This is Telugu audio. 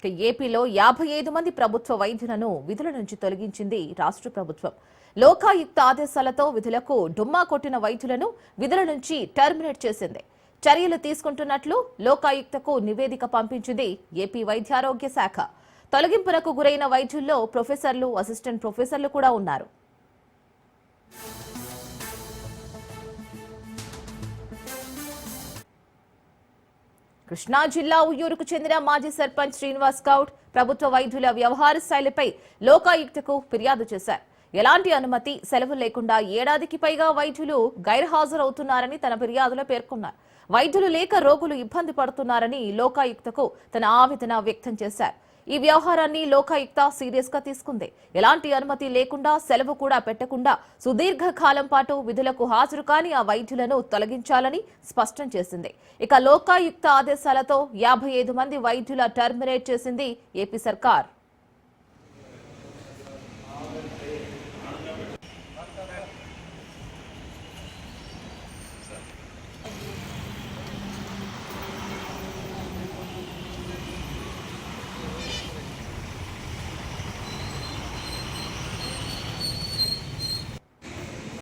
ఇక ఏపీలో యాభై ఐదు మంది ప్రభుత్వ వైద్యులను విధుల నుంచి తొలగించింది రాష్ట్ర ప్రభుత్వం. లోకాయుక్త ఆదేశాలతో విధులకు డుమ్మా కొట్టిన వైద్యులను విధుల నుంచి టర్మినేట్ చేసింది. చర్యలు తీసుకుంటున్నట్లు లోకాయుక్తకు నివేదిక పంపించింది ఏపీ వైద్యారోగ్య శాఖ. తొలగింపునకు గురైన వైద్యుల్లో ప్రొఫెసర్లు అసిస్టెంట్ ప్రొఫెసర్లు కూడా ఉన్నారు. కృష్ణా జిల్లా ఉయ్యూరుకు చెందిన మాజీ సర్పంచ్ శ్రీనివాస్ గౌడ్ ప్రభుత్వ వైద్యుల వ్యవహార శైలిపై లోకాయుక్తకు ఫిర్యాదు చేశారు. ఎలాంటి అనుమతి సెలవు లేకుండా ఏడాదికి పైగా వైద్యులు గైర్హాజరవుతున్నారని తన ఫిర్యాదులో పేర్కొన్నారు. వైద్యులు లేక రోగులు ఇబ్బంది పడుతున్నారని లోకాయుక్తకు తన ఆవేదన వ్యక్తం చేశారు. ఈ వ్యవహారాన్ని లోకాయుక్త సీరియస్గా తీసుకుంది. ఎలాంటి అనుమతి లేకుండా సెలవు కూడా పెట్టకుండా సుదీర్ఘ కాలం పాటు విధులకు హాజరు కాని ఆ వైద్యులను తొలగించాలని స్పష్టం చేసింది. ఇక లోకాయుక్త ఆదేశాలతో యాభై ఐదు మంది వైద్యుల టర్మినేట్ చేసింది ఏపీ సర్కార్.